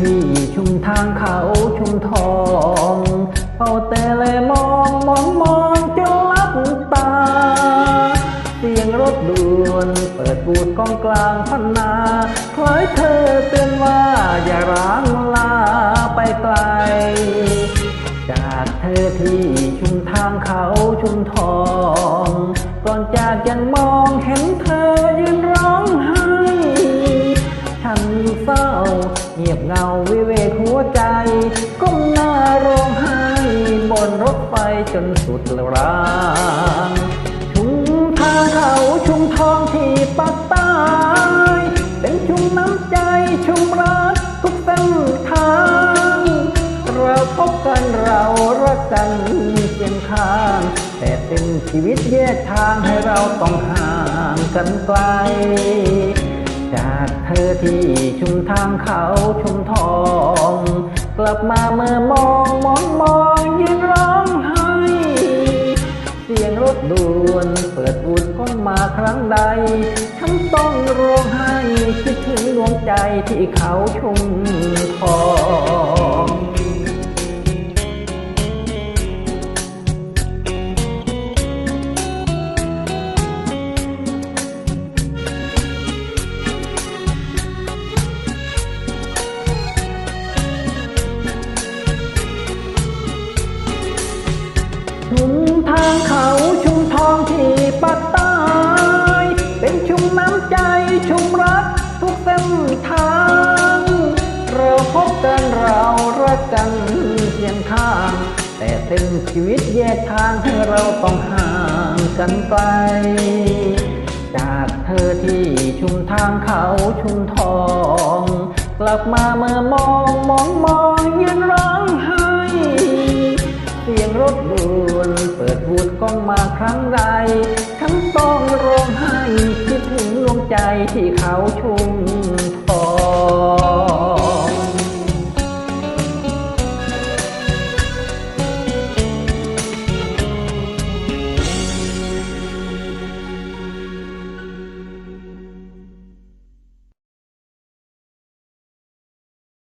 ที่ชุมทางเขาชุมทองเฝ้าแต่แลมองมองมองจนลับตา เสียงรถด่วนเปิดบูดกองกลางพันนาคล้ายเธอเตือนว่าอย่าร้างลาไปไกล จากเธอที่ชุมทางเขาชุมทอง ก่อนจากยังมองเห็นเธอยืน เศร้า เงียบเงาวิเวกหัวใจ ก้มหน้าร้องไห้บนรถไฟจนสุดรางชุมทางเขาชุมทองที่ปักใต้เป็นชุมน้ำใจชุมรักทุกเส้นทาง เราพบกันเรารักกันเคียงข้าง แต่เป็นชีวิตแยกทางให้เราต้องห่างกันไกล เขาชุมทอง กลับมาเมื่อมองมองมองยืนร้องไห้เสียงรถด่วนเปิดบูดก้องมาครั้งใดฉันต้องร้องไห้คิดถึงดวงใจที่เขาชุมทอง ชุมทางเขาชุมทองที่ปักใต้เป็นชุมน้ำใจชุมรักทุกเส้นทาง เราพบกันเรารักกันเคียงข้าง แต่เส้นชีวิตแยกทางให้เราต้องห่างกันไกลจากเธอที่ชุมทางเขาชุมทอง กลับมาเมื่อมองมองมองยืนรอ ครั้งใด ทั้งต้องร้องไห้คิดถึงดวงใจที่เขาชุม